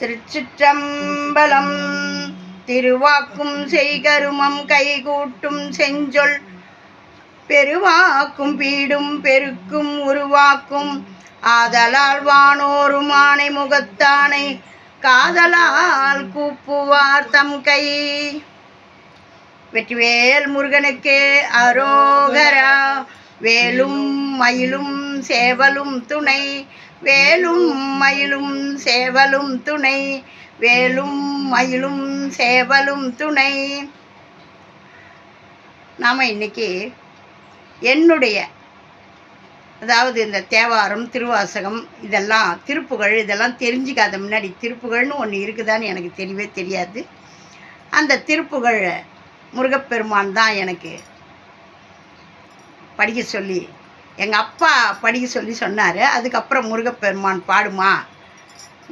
திருச்சிற்றம்பலம். திருவாக்கும் செய்கருமம் கைகூட்டும் செஞ்சொல். பெருவாக்கும் பீடும் பெருக்கும் உருவாக்கும். ஆதலால் வானோரும் ஆணை முகத்தானை காதலால் கூப்புவார் தம் கை. வெற்றிவேல் முருகனுக்கே அரோகரா. வேலும் மயிலும் சேவலும் துணை. வேலும் மயிலும் சேவலும் துணை வேலும் மயிலும் சேவலும் துணை. நாம் இன்னைக்கு என்னுடைய அதாவது இந்த தேவாரம் திருவாசகம் இதெல்லாம் திருப்புகழ் இதெல்லாம் தெரிஞ்சுக்காத முன்னாடி திருப்புகழ்னு ஒன்று இருக்குதான்னு எனக்கு தெரியவே தெரியாது. அந்த திருப்புகழ் முருகப்பெருமான் தான் எனக்கு படிக்க சொல்லி எங்கள் அப்பா படிக்க சொல்லி சொன்னார் அதுக்கப்புறம் முருகப்பெருமான் பாடுமா?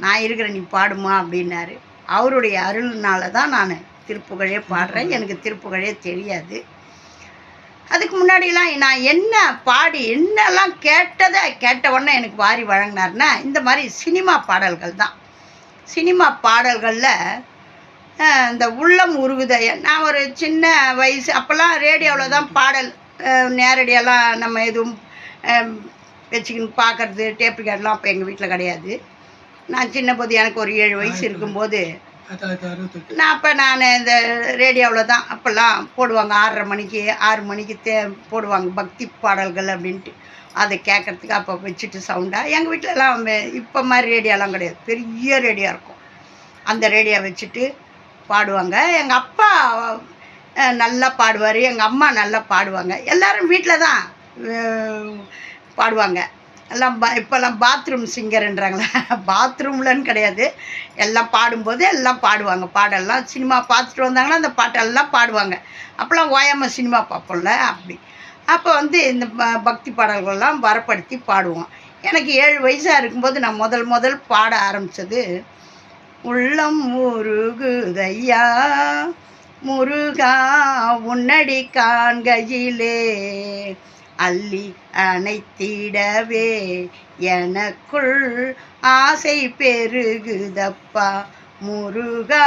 நான் இருக்கிற நீ பாடுமா அப்படின்னாரு. அவருடைய அருள்னால தான் நான் திருப்புகழே பாடுறேன். எனக்கு திருப்புகழே தெரியாது. அதுக்கு முன்னாடிலாம் நான் என்ன பாடி என்னெல்லாம் கேட்டதை கேட்ட உடனே எனக்கு வாரி வழங்கினார்னா இந்த மாதிரி சினிமா பாடல்கள் தான். சினிமா பாடல்களில் இந்த உள்ளம் உருகுதய நான் ஒரு சின்ன வயசு அப்போல்லாம் ரேடியோவில் தான் பாடல் நேரடியெல்லாம் நம்ம எதுவும் வச்சுக்கின்னு பார்க்கறது டேப் ரிகார்ட்லாம் அப்போ எங்கள் வீட்டில் கிடையாது. நான் சின்ன போது எனக்கு ஒரு ஏழு வயசு இருக்கும்போது நான் அப்போ நான் இந்த ரேடியோவில் தான் அப்போல்லாம் போடுவாங்க. ஆறரை மணிக்கு ஆறு மணிக்கு தே போடுவாங்க. பக்தி பாடல்கள் அப்படின்ட்டு. அதை கேட்குறதுக்கு அப்போ வச்சுட்டு சவுண்டாக எங்கள் வீட்டிலலாம் இப்போ மாதிரி ரேடியோலாம் கிடையாது. பெரிய ரேடியோ இருக்கும். அந்த ரேடியோ வச்சுட்டு பாடுவாங்க. எங்கள் அப்பா நல்லா பாடுவார். எங்கள் அம்மா நல்லா பாடுவாங்க. எல்லாரும் வீட்டில் தான். பாடுவாங்க. எல்லாம் பா இப்போல்லாம் பாத்ரூம் சிங்கருன்றாங்களே பாத்ரூம்லன்னு கிடையாது. எல்லாம் பாடும்போது எல்லாம் பாடுவாங்க. பாடெல்லாம் சினிமா பார்த்துட்டு வந்தாங்கன்னா அந்த பாட்டெல்லாம் பாடுவாங்க. அப்போல்லாம் ஓயாமல் சினிமா பார்ப்போம்ல அப்படி. அப்போ வந்து இந்த பக்தி பாடல்கள்லாம் வரப்படுத்தி பாடுவோம். எனக்கு ஏழு வயசாக இருக்கும்போது நான் முதல் முதல் பாட ஆரம்பித்தது உள்ளம் முருகுதையா முருகா உன்னடி காண்கையிலே அள்ளி அணைத்திடவே எனக்குள் ஆசை பெருகுதப்பா. முருகா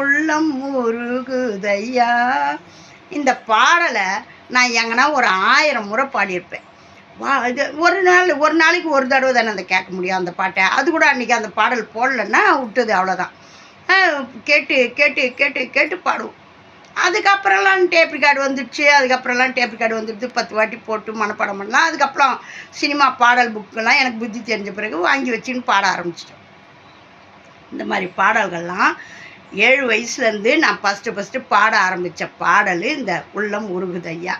உள்ளம் முருகுதையா. இந்த பாடலை நான் எங்கன்னா ஒரு ஆயிரம் முறை பாடியிருப்பேன். வா இது ஒரு நாள் ஒரு நாளைக்கு ஒரு தடவை தானே அந்த கேட்க முடியும் அந்த பாட்டை. அது கூட அன்றைக்கி அந்த பாடல் போடலன்னா விட்டது அவ்வளோதான் கேட்டு கேட்டு கேட்டு கேட்டு பாடுவோம். அதுக்கப்புறம்லாம் டேப் ரிகார்டு வந்துடுச்சு அதுக்கப்புறம்லாம் டேப் ரிகார்டு வந்துடுது. பத்து வாட்டி போட்டு மனப்பாடம் பண்ணலாம். அதுக்கப்புறம் சினிமா பாடல் புக்கெல்லாம் எனக்கு புத்தி தெரிஞ்ச பிறகு வாங்கி வச்சுன்னு பாட ஆரம்பிச்சிட்டேன் இந்த மாதிரி பாடல்கள்லாம் ஏழு வயசுலேருந்து நான் ஃபஸ்ட்டு ஃபஸ்ட்டு பாட ஆரம்பித்த பாடல் இந்த உள்ளம் உருகுதையா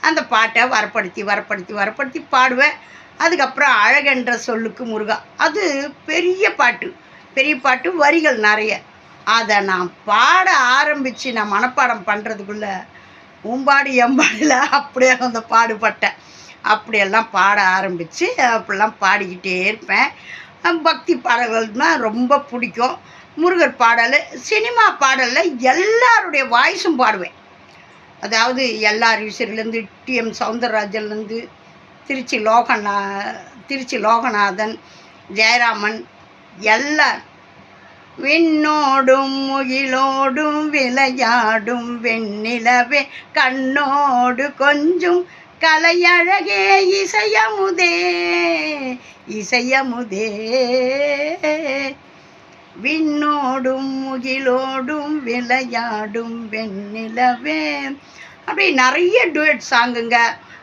அந்த பாட்டை வரப்படுத்தி வரப்படுத்தி வரப்படுத்தி பாடுவேன். அதுக்கப்புறம் அழகென்ற சொல்லுக்கு முருகா. அது பெரிய பாட்டு. பெரிய பாட்டு வரிகள் நிறைய. அதை நான் பாட ஆரம்பித்து நான் மனப்பாடம் பண்ணுறதுக்குள்ள உம்பாடி எம்பாடியில் அப்படியே அந்த பாடுபட்டேன். அப்படியெல்லாம் பாட ஆரம்பித்து அப்படிலாம் பாடிக்கிட்டே இருப்பேன். பக்தி பாடல்கள்னால் ரொம்ப பிடிக்கும். முருகர் பாடல் சினிமா பாடலில் எல்லாருடைய வாய்ஸும் பாடுவேன். அதாவது எல்லார் ஈஸ்வரிலேருந்து டிஎம் சவுந்தரராஜன்லேருந்து திருச்சி லோகநா திருச்சி லோகநாதன் ஜெயராமன் எல்லார் விண்ணோடும் முகிலோடும் விளையாடும் வெண்ணிலவே கண்ணோடு கொஞ்சம் கலையழகே இசையமுதே இசையமுதே. விண்ணோடும் முகிலோடும் விளையாடும் வெண்ணிலவே. அப்படி நிறைய டுவெட் சாங்குங்க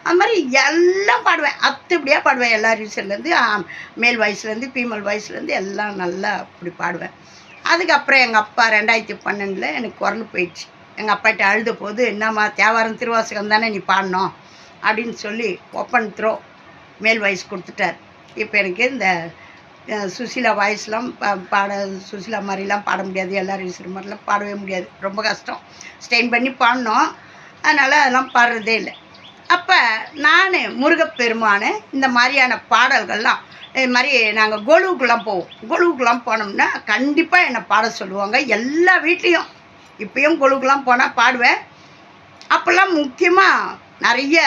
அது மாதிரி எல்லாம் பாடுவேன். அத்துப்படியாக பாடுவேன் எல்லா ரீசன்லேருந்து மேல் வயசுலேருந்து ஃபீமேல் வயசுலேருந்து எல்லாம் நல்லா அப்படி பாடுவேன். அதுக்கப்புறம் எங்கள் அப்பா ரெண்டாயிரத்தி பன்னெண்டில் எனக்கு குரல் போயிடுச்சு. எங்கள் அப்பாட்ட அழுத போது என்னம்மா தேவாரம் திருவாசகம் தானே நீ பாடணும்? அப்படின்னு சொல்லி ஒப்பன் த்ரோ மேல் வயசு கொடுத்துட்டார். இப்போ எனக்கு இந்த சுசிலா வாய்ஸ்லாம் பா- பாட சுசிலா மாதிரிலாம் பாட முடியாது. எல்லா ரீசன் மாதிரிலாம் பாடவே முடியாது. ரொம்ப கஷ்டம். ஸ்டெயின் பண்ணி பாடினோம் அதனால் அதெல்லாம் பாடுறதே இல்லை. அப்போ நான் முருகப்பெருமானு இந்த மாதிரியான பாடல்கள்லாம் இது மாதிரி நாங்கள் கொலுவுக்குலாம் போவோம். கொலுவுக்குலாம் போனோம்னா கண்டிப்பாக என்னை பாட சொல்லுவாங்க எல்லா வீட்லேயும். இப்பயும் கொலுவுக்குலாம் போனால் பாடுவேன். அப்போல்லாம் முக்கியமாக நிறைய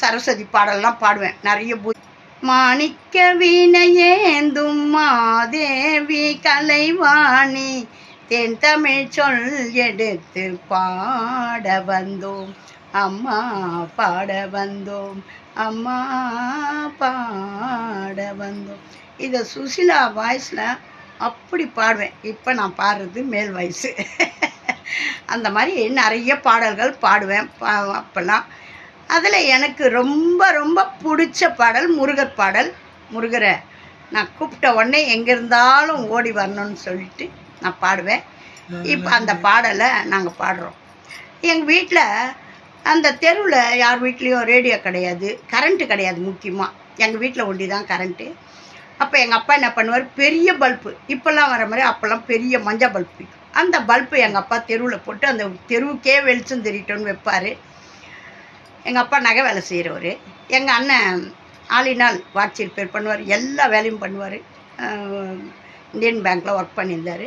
சரஸ்வதி பாடல்லாம் பாடுவேன். நிறைய பூ மாணிக்க வீணையேந்தும் மாதேவி கலைவாணி தென் தமிழ் சொல் எடுத்து பாட வந்தோம். அம்மா பாட வந்தோம் அம்மா பாட வந்தோம். இதை சுசிலா வாய்ஸில் அப்படி பாடுவேன். இப்போ நான் பாடுறது மேல் வயசு அந்த மாதிரி நிறைய பாடல்கள் பாடுவேன். பா அப்போல்லாம். அதில் எனக்கு ரொம்ப ரொம்ப பிடிச்ச பாடல் முருகர் பாடல். முருகரை நான் கூப்பிட்ட உடனே எங்கே இருந்தாலும் ஓடி வரணும்னு சொல்லிட்டு நான் பாடுவேன். இப்போ அந்த பாடலை நாங்கள் பாடுறோம். எங்கள் வீட்டில் அந்த தெருவில் யார் வீட்லேயும் ரேடியோ கிடையாது. கரண்ட்டு கிடையாது முக்கியமாக எங்கள் வீட்டில் ஒண்டி தான் கரண்ட்டு அப்போ எங்கள் அப்பா என்ன பண்ணுவார்? பெரிய பல்பு இப்போல்லாம் வர மாதிரி அப்போல்லாம் பெரிய மஞ்சள் பல்பு அந்த பல்பு எங்கள் அப்பா தெருவில் போட்டு அந்த தெருவுக்கே வெளிச்சம் தெரியட்டோன்னு வைப்பார். எங்கள் அப்பா நகை வேலை செய்கிறவர் எங்கள் அண்ணன் ஆளினால் வாட்சி ரிப்பேர் பண்ணுவார். எல்லா வேலையும் பண்ணுவார். இந்தியன் பேங்க்கில் ஒர்க் பண்ணியிருந்தார்.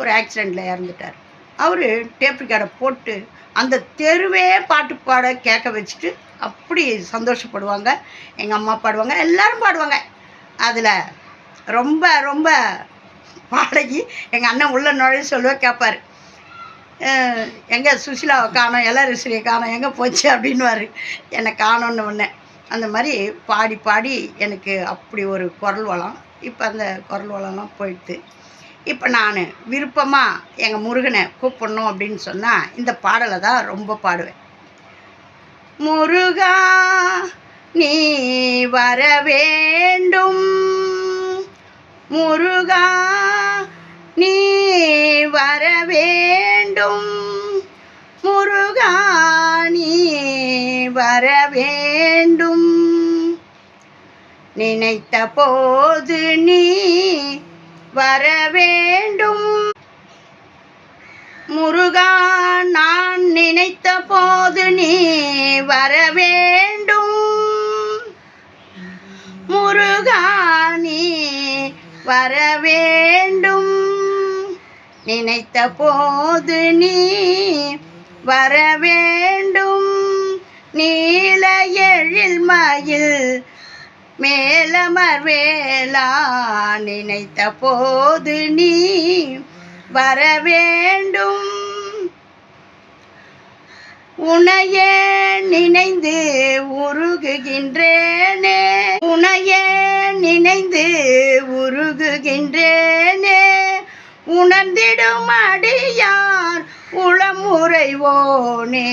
ஒரு ஆக்சிடெண்ட்டில் இறந்துட்டார். அவர் டேப் ரிகார்டை போட்டு அந்த தெருவே பாட்டு பாட கேட்க வச்சுட்டு அப்படி சந்தோஷப்படுவாங்க. எங்கள் அம்மா பாடுவாங்க எல்லோரும் பாடுவாங்க. அதில் ரொம்ப ரொம்ப பாடகி எங்கள் அண்ணன் உள்ள நுழைய சொல்லுவ கேட்பார் எங்கே சுசிலாவை காணோம் எல்லரிசிரியை காணோம் எங்கே போச்சு? அப்படின்னுவார். என்னை காணோன்னு ஒன்று அந்த மாதிரி பாடி பாடி எனக்கு அப்படி ஒரு குரல் வளம். இப்போ அந்த குரல் வளம்லாம் போயிடுது. இப்போ நான் விருப்பமாக எங்கள் முருகனை கூப்பிடணும் அப்படின்னு சொன்னால் இந்த பாடலை தான் ரொம்ப பாடுவேன். முருகா நீ வர வேண்டும். முருகா நீ வர வேண்டும். முருகா நீ வர வேண்டும். நினைத்த போது நீ வர வேண்டும் முருகா நான் நினைத்த போது நீ வர வேண்டும் முருகா நீ வர வேண்டும் நினைத்த போது நீ வர வேண்டும் நீல எழில் மயில் மேலமர் வேளா நினைத்த போது நீ வர வேண்டும் உனையே நினைந்து உருகுகின்றேனே. உனையே நினைந்து உருகுகின்றேனே. உணர்ந்திடும் அடியார் உளமுறைவோனே.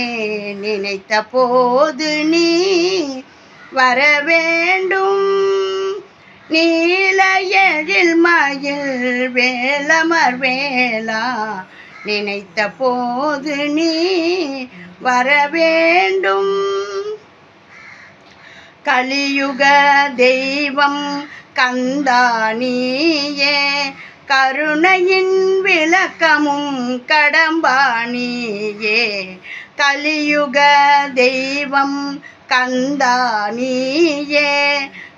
நினைத்த போது நீ வர வேண்டும். நீல எழில் மயில் வேலமர் வேளா நினைத்த போது நீ வர வேண்டும். கலியுக தெய்வம் கந்தானியே கருணையின் விளக்கமும் கடம்பாணியே கலியுக தெய்வம் கந்தானியே.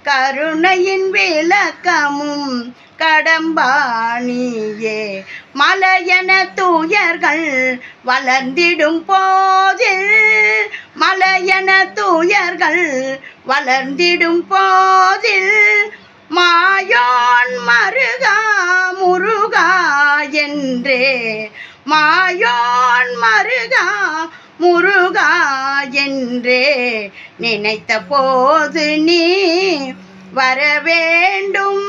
கருணையின் விளக்கமும் கடம்பாணியே மலையன தூயர்கள் வளர்ந்திடும் போதில் மலையன தூயர்கள் வளர்ந்திடும் போதில் மாயோன் மருகா முருகா என்றே. மாயோன் மருகா முருகா என்றே நினைத்த போது நீ வர வேண்டும்.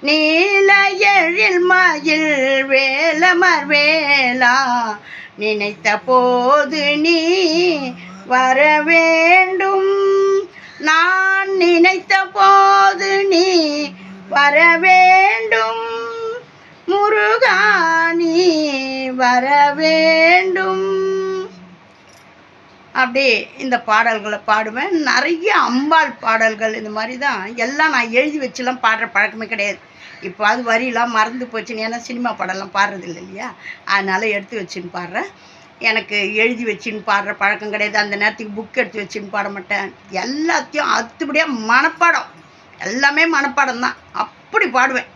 நீல எழில் மயில் வேலமர் வேலா நினைத்த போது நீ வர வேண்டும். நான் நினைத்த போது நீ வர வேண்டும். முருகா நீ வர வேண்டும். அப்படி இந்த பாடல்களை பாடுவேன். நிறைய அம்பாள் பாடல்கள் இந்த மாதிரி தான் எல்லாம் நான் எழுதி வச்சுலாம் பாடுற பழக்கமே கிடையாது. இப்போ அது வரியெல்லாம் மறந்து போச்சுன்னு ஏன்னா சினிமா பாடலாம் பாடுறது இல்லை இல்லையா? அதனால் எடுத்து வச்சுன்னு பாடுறேன். எனக்கு எழுதி வச்சுன்னு பாடுற பழக்கம் கிடையாது. அந்த நேரத்துக்கு புக் எடுத்து வச்சுன்னு பாட மாட்டேன். எல்லாத்தையும் அத்துபடியாக மனப்பாடம். எல்லாமே மனப்பாடம் தான் அப்படி பாடுவேன்.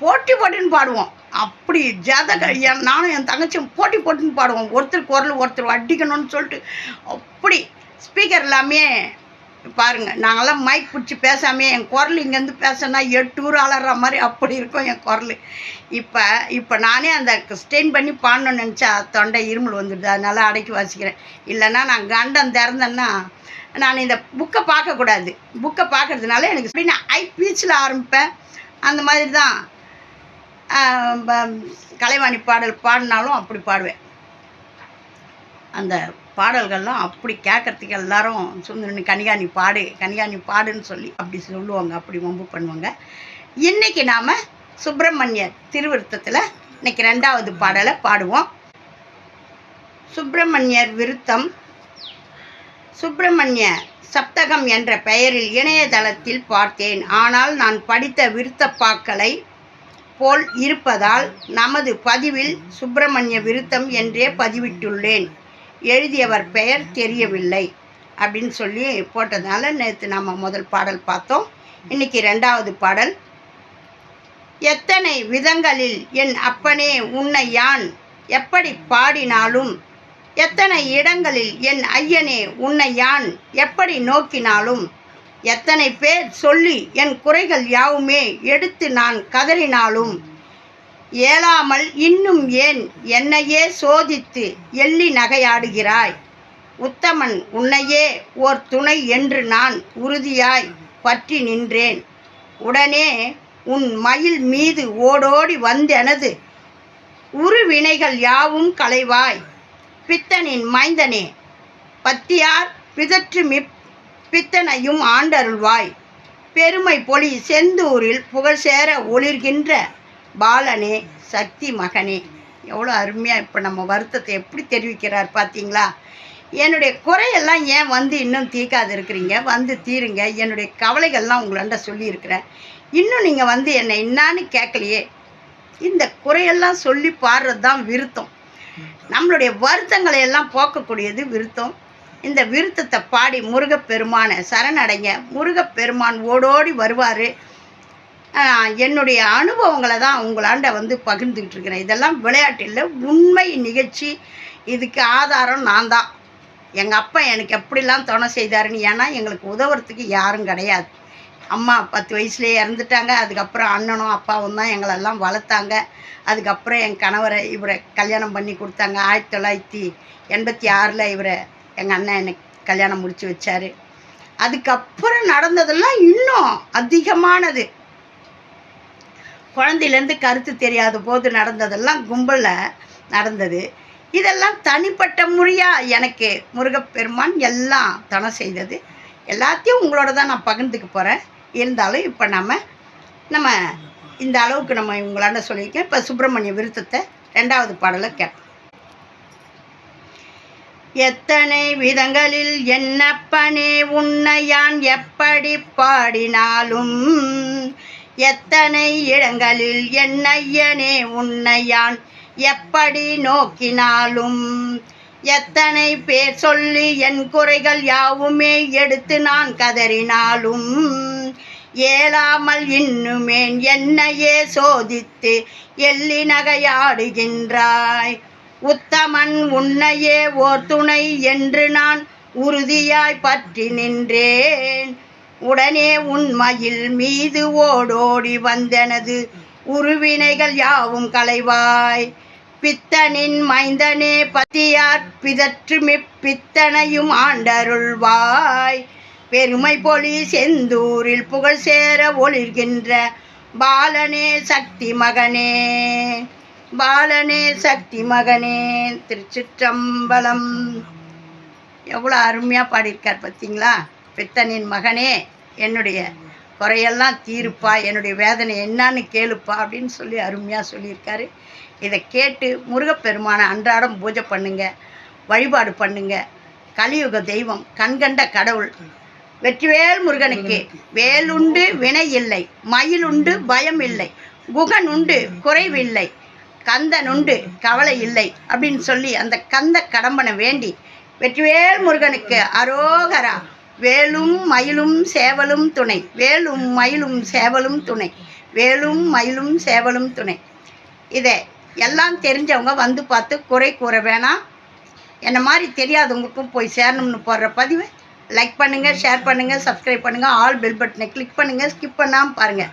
போட்டி போட்டின்னு பாடுவோம். அப்படி ஜாதக என் நானும் என் தங்கச்சியும் போட்டி போட்டுன்னு பாடுவோம். ஒருத்தர் குரல் ஒருத்தர் அடிக்கணும்னு சொல்லிட்டு அப்படி ஸ்பீக்கர் எல்லாமே பாருங்கள் நாங்களாம் மைக் பிடிச்சி பேசாமே என் குரல் இங்கேருந்து பேசினா எட்டூர் அலற மாதிரி அப்படி இருக்கும் என் குரல். இப்போ இப்போ நானே அந்த ஸ்டெயின் பண்ணி பாடணும்னு நினச்சா தொண்டை இருமல் வந்துடுது. அதனால அடக்கி வாசிக்கிறேன். இல்லைன்னா நான் கண்டம் திறந்தேன்னா நான் இந்த புக்கை பார்க்கக்கூடாது. புக்கை பார்க்கறதுனால எனக்கு எப்படி நான் ஐ பீச்சில் ஆரம்பிப்பேன். அந்த மாதிரி தான். கலைவாணி பாடல் பாடினாலும் அப்படி பாடுவேன். அந்த பாடல்கள்லாம் அப்படி கேட்கறதுக்கு எல்லாரும் சுந்தரனி கனிகாணி பாடு கனிகாணி பாடுன்னு சொல்லி அப்படி சொல்லுவாங்க அப்படி வம்பு பண்ணுவாங்க. இன்னைக்கு நாம் சுப்பிரமணியர் திருவிருத்தத்தில் இன்னைக்கு ரெண்டாவது பாடலை பாடுவோம். சுப்பிரமணியர் விருத்தம் சுப்பிரமணிய சப்தகம் என்ற பெயரில் இணையதளத்தில் பார்த்தேன். ஆனால் நான் படித்த விருத்தப்பாக்களை போல் இருப்பதால் நமது பதிவில் சுப்பிரமணிய விருத்தம் என்றே பதிவிட்டுள்ளேன். எழுதியவர் பெயர் தெரியவில்லை அப்படின்னு சொல்லி போட்டதுனால நேற்று நம்ம முதல் பாடல் பார்த்தோம். இன்னைக்கு ரெண்டாவது பாடல். எத்தனை விதங்களில் என் அப்பனே உன்னை யான்? எப்படி பாடினாலும்? எத்தனை இடங்களில் என் ஐயனே உன்னை யான்? எப்படி நோக்கினாலும்? எத்தனை பேர் சொல்லி என் குறைகள் யாவுமே எடுத்து நான் கதறினாலும் ஏலாமல் இன்னும் ஏன் என்னையே சோதித்து எள்ளி நகையாடுகிறாய்? உத்தமன் உன்னையே ஓர் துணை என்று நான் உறுதியாய் பற்றி நின்றேன். உடனே உன் மயில் மீது ஓடோடி வந்தெனது உருவினைகள் யாவும் களைவாய் பித்தனின் மைந்தனே பத்தியார் பிதற்று மிப் பித்தனையும் ஆண்டருள்வாய். பெருமை பொலி செந்தூரில் புகழ் சேர ஒளிர்கின்ற பாலனே சக்தி மகனே. எவ்வளோ அருமையாக இப்போ நம்ம வருத்தத்தை எப்படி தெரிவிக்கிறார் பார்த்தீங்களா என்னுடைய குறையெல்லாம் ஏன் வந்து இன்னும் தீர்க்காது இருக்கிறீங்க? வந்து தீருங்க. என்னுடைய கவலைகள்லாம் உங்களாண்ட சொல்லியிருக்கிறேன். இன்னும் நீங்கள் வந்து என்னை என்னான்னு கேட்கலையே. இந்த குறையெல்லாம் சொல்லி பாடுறது தான் விருத்தம். நம்மளுடைய வருத்தங்களை எல்லாம் போக்கக்கூடியது விருத்தம். இந்த விருத்தத்தை பாடி முருகப்பெருமானை சரணடைங்க. முருகப்பெருமான் ஓடோடி வருவார். என்னுடைய அனுபவங்களை தான் உங்களாண்ட வந்து பகிர்ந்துக்கிட்டு இருக்கிறேன். இதெல்லாம் விளையாட்டு இல்லை. உண்மை நிகழ்ச்சி. இதுக்கு ஆதாரம் நான் தான். எங்கள் அப்பா எனக்கு எப்படிலாம் துணை செய்தாருன்னு ஏன்னா எங்களுக்கு உதவுறதுக்கு யாரும் கிடையாது. அம்மா பத்து வயசுலேயே இறந்துட்டாங்க. அதுக்கப்புறம் அண்ணனும் அப்பாவும் தான் எங்களெல்லாம் வளர்த்தாங்க. அதுக்கப்புறம் என் கணவரை இவரை கல்யாணம் பண்ணி கொடுத்தாங்க. ஆயிரத்தி தொள்ளாயிரத்தி எண்பத்தி ஆறில் இவரை எங்கள் அண்ணன் எனக்கு கல்யாணம் முடித்து வச்சார். அதுக்கப்புறம் நடந்ததெல்லாம் இன்னும் அதிகமானது. குழந்தையிலேருந்து கருத்து தெரியாத போது நடந்ததெல்லாம் கும்பலில் நடந்தது. இதெல்லாம் தனிப்பட்ட முறையாக எனக்கு முருகப்பெருமான் எல்லாம் தனம் செய்தது. எல்லாத்தையும் உங்களோட தான் நான் பகிர்ந்துக்க போகிறேன் இருந்தாலும் இப்போ நம்ம நம்ம இந்த அளவுக்கு நம்ம உங்களாண்ட சொல்லியிருக்கேன். இப்போ சுப்பிரமணிய விருத்தத்தை ரெண்டாவது பாடலை கேட்போம். எத்தனை விதங்களில் என்னப்பனே உன்னை யான் எப்படி பாடினாலும். எத்தனை இடங்களில் என்னையனே உன்னையான் உன்னை யான் எப்படி நோக்கினாலும். எத்தனை பேர் சொல்லி என் குறைகள் யாவுமே எடுத்து நான் கதறினாலும். ஏலாமல் இன்னுமேன் என்னையே சோதித்து எள்ளி நகையாடுகின்றாய். உத்தமன் உன்னையே ஓர் துணை என்று நான் உறுதியாய் பற்றி நின்றேன். உடனே உண்மையில் மீது ஓடோடி வந்தனது. உருவினைகள் யாவும் களைவாய். பித்தனின் மைந்தனே பத்தியார் பிதற்று பித்தனையும் ஆண்டருள்வாய். பெருமை பொலி செந்தூரில் புகழ் சேர ஒளிர்கின்ற பாலனே சக்தி மகனே. பாலனே சக்தி மகனே திருச்சிற்றம்பலம். எவ்வளோ அருமையாக பாடியிருக்கார் பார்த்தீங்களா? பித்தனின் மகனே என்னுடைய குறையெல்லாம் தீருப்பா என்னுடைய வேதனை என்னான்னு கேளுப்பா அப்படின்னு சொல்லி அருமையாக சொல்லியிருக்காரு. இதை கேட்டு முருகப்பெருமானை அன்றாடம் பூஜை பண்ணுங்க வழிபாடு பண்ணுங்க. கலியுக தெய்வம் கண்கண்ட கடவுள். வெற்றிவேல் முருகனுக்கு வேலுண்டு வினை இல்லை மயிலுண்டு பயம் இல்லை குகன் உண்டு குறைவில்லை. கந்தன் உண்டு கவலை இல்லை அப்படின்னு சொல்லி அந்த கந்த கடம்பனை வேண்டி வெற்றிவேல் முருகனுக்கு அரோகரா. வேலும் மயிலும் சேவலும் துணை. வேலும் மயிலும் சேவலும் துணை. வேலும் மயிலும் சேவலும் துணை. இதை எல்லாம் தெரிஞ்சவங்க வந்து பார்த்து குறை கூற வேணாம். என்ன மாதிரி தெரியாதவங்களுக்கும் போய் சேரணும்னு போடுற பதிவு. லைக் பண்ணுங்கள் ஷேர் பண்ணுங்கள் சப்ஸ்கிரைப் பண்ணுங்கள் ஆல் பெல் பட்டனை கிளிக் பண்ணுங்கள் ஸ்கிப் பண்ணாமல் பாருங்கள்